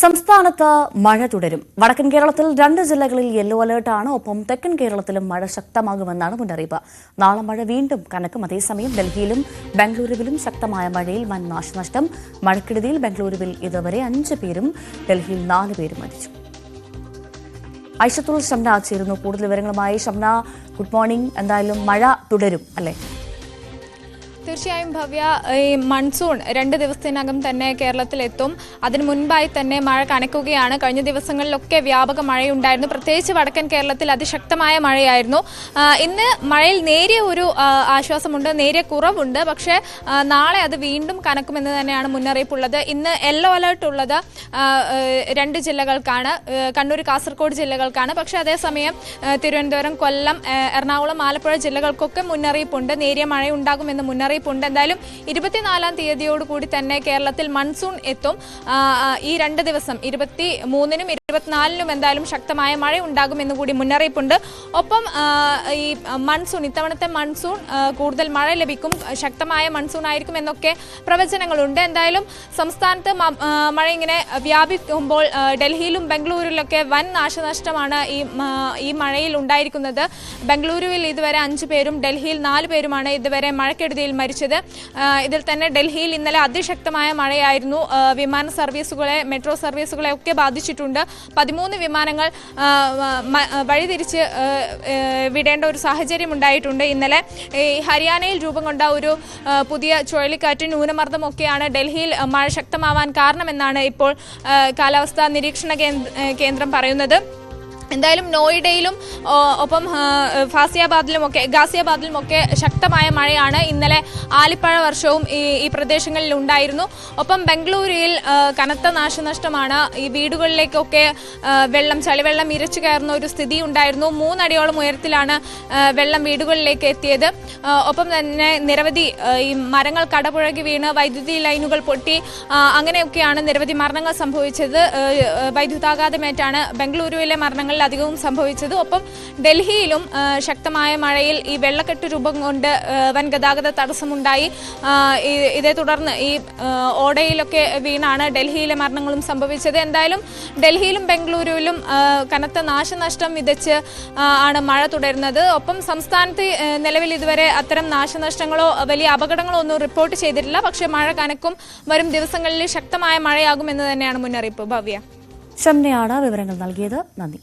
സംസ്ഥാനത്ത് മഴ തുടരും. വടക്കൻ കേരളത്തിൽ രണ്ട് ജില്ലകളിൽ യെല്ലോ അലേർട്ടാണ് ഒപ്പം തെക്കൻ കേരളത്തിലും മഴ ശക്തമാകുമെന്നാണ് മുന്നറിയിപ്പ്. നാളെ മഴ വീണ്ടും കനക്കും. അതേസമയം ഡൽഹിയിലും ബംഗളൂരുവിലും ശക്തമായ മഴയിൽ വൻ നാശനഷ്ടം. മഴക്കെടുതിയിൽ ബംഗളൂരുവിൽ ഇതുവരെ അഞ്ച് പേരും ഡൽഹിയിൽ നാല് പേരും മരിച്ചു. ഐഷത്തുൽ ഷംന ചേരുന്നു. കൂടുതൽ വിവരങ്ങളുമായി ഷംന ഗുഡ് മോർണിംഗ്. എന്തായാലും മഴ തുടരും അല്ലേ? തീർച്ചയായും ഭവ്യ ഈ മൺസൂൺ രണ്ട് ദിവസത്തിനകം തന്നെ കേരളത്തിലെത്തും. അതിനു മുൻപായി തന്നെ മഴ കനക്കുകയാണ്. കഴിഞ്ഞ ദിവസങ്ങളിലൊക്കെ വ്യാപക മഴയുണ്ടായിരുന്നു. പ്രത്യേകിച്ച് വടക്കൻ കേരളത്തിൽ അതിശക്തമായ മഴയായിരുന്നു. ഇന്ന് മഴയിൽ നേരിയ ഒരു ആശ്വാസമുണ്ട് നേരിയ കുറവുണ്ട്. പക്ഷേ നാളെ അത് വീണ്ടും കനക്കുമെന്ന് തന്നെയാണ് മുന്നറിയിപ്പുള്ളത്. ഇന്ന് യെല്ലോ അലേർട്ട് ഉള്ളത് രണ്ട് ജില്ലകൾക്കാണ്. കണ്ണൂർ കാസർഗോഡ് ജില്ലകൾക്കാണ്. പക്ഷേ അതേസമയം തിരുവനന്തപുരം കൊല്ലം എറണാകുളം ആലപ്പുഴ ജില്ലകൾക്കൊക്കെ മുന്നറിയിപ്പുണ്ട്. നേരിയ മഴയുണ്ടാകുമെന്ന് മുന്നറിയിപ്പുണ്ട്. എന്തായാലും ഇരുപത്തിനാലാം തീയതിയോടുകൂടി തന്നെ കേരളത്തിൽ മൺസൂൺ എത്തും. ഈ രണ്ട് ദിവസം ഇരുപത്തി മൂന്നിനും ഇരുപത്തിനാലിനും എന്തായാലും ശക്തമായ മഴ ഉണ്ടാകുമെന്ന് കൂടി മുന്നറിയിപ്പുണ്ട്. ഒപ്പം ഈ മൺസൂൺ ഇത്തവണത്തെ മൺസൂൺ കൂടുതൽ മഴ ലഭിക്കും ശക്തമായ മൺസൂൺ ആയിരിക്കും എന്നൊക്കെ പ്രവചനങ്ങളുണ്ട്. എന്തായാലും സംസ്ഥാനത്ത് മഴ ഇങ്ങനെ വ്യാപിക്കുമ്പോൾ ഡൽഹിയിലും ബംഗളൂരുവിലൊക്കെ വൻ നാശനഷ്ടമാണ് ഈ ഈ മഴയിൽ ഉണ്ടായിരിക്കുന്നത്. ബംഗളൂരുവിൽ ഇതുവരെ അഞ്ചു പേരും ഡൽഹിയിൽ നാല് പേരുമാണ് ഇതുവരെ മഴക്കെടുതിയിൽ മരിച്ചത്. ഇതിൽ തന്നെ ഡൽഹിയിൽ ഇന്നലെ അതിശക്തമായ മഴയായിരുന്നു. വിമാന സർവീസുകളെ മെട്രോ സർവീസുകളെ ഒക്കെ ബാധിച്ചിട്ടുണ്ട്. പതിമൂന്ന് വിമാനങ്ങൾ വഴിതിരിച്ച് വിടേണ്ട ഒരു സാഹചര്യം ഉണ്ടായിട്ടുണ്ട്. ഇന്നലെ ഹരിയാനയിൽ രൂപം കൊണ്ട ഒരു പുതിയ ചുഴലിക്കാറ്റ് ന്യൂനമർദ്ദമൊക്കെയാണ് ഡൽഹിയിൽ മഴ ശക്തമാവാൻ കാരണമെന്നാണ് ഇപ്പോൾ കാലാവസ്ഥാ നിരീക്ഷണ കേന്ദ്രം പറയുന്നത്. എന്തായാലും നോയിഡയിലും ഒപ്പം ഫാസിയാബാദിലും ഒക്കെ ഗാസിയാബാദിലും ഒക്കെ ശക്തമായ മഴയാണ്. ഇന്നലെ ആലിപ്പഴ വർഷവും ഈ ഈ പ്രദേശങ്ങളിൽ ഉണ്ടായിരുന്നു. ഒപ്പം ബംഗളൂരുവിൽ കനത്ത നാശനഷ്ടമാണ്. ഈ വീടുകളിലേക്കൊക്കെ വെള്ളം ചളിവെള്ളം ഇരച്ചു കയറുന്ന ഒരു സ്ഥിതി ഉണ്ടായിരുന്നു. മൂന്നടിയോളം ഉയരത്തിലാണ് വെള്ളം വീടുകളിലേക്ക് എത്തിയത്. ഒപ്പം തന്നെ നിരവധി ഈ മരങ്ങൾ കടപുഴകി വീണ് വൈദ്യുതി ലൈനുകൾ പൊട്ടി. അങ്ങനെയൊക്കെയാണ് നിരവധി മരണങ്ങൾ സംഭവിച്ചത്. വൈദ്യുതാഘാതമേറ്റാണ് ബംഗളൂരുവിലെ മരണങ്ങളിൽ അധികവും സംഭവിച്ചത്. ഒപ്പം ഡൽഹിയിലും ശക്തമായ മഴയിൽ ഈ വെള്ളക്കെട്ട് രൂപം കൊണ്ട് വൻ ഗതാഗത തടസ്സമുണ്ടായി. ഇതേ തുടർന്ന് ഈ ഓടയിലൊക്കെ വീണാണ് ഡൽഹിയിലെ മരണങ്ങളും സംഭവിച്ചത്. എന്തായാലും ഡൽഹിയിലും ബംഗളൂരുവിലും കനത്ത നാശനഷ്ടം വിതച്ച് ആണ് മഴ തുടരുന്നത്. ഒപ്പം സംസ്ഥാനത്ത് നിലവിൽ ഇതുവരെ അത്തരം നാശനഷ്ടങ്ങളോ വലിയ അപകടങ്ങളോ ഒന്നും റിപ്പോർട്ട് ചെയ്തിട്ടില്ല. പക്ഷേ മഴ കനക്കും. വരും ദിവസങ്ങളിൽ ശക്തമായ മഴയാകുമെന്ന് തന്നെയാണ് മുന്നറിയിപ്പ്. ഭവ്യ. ശംനയാണ് വിവരങ്ങൾ നൽകിയത്. നന്ദി.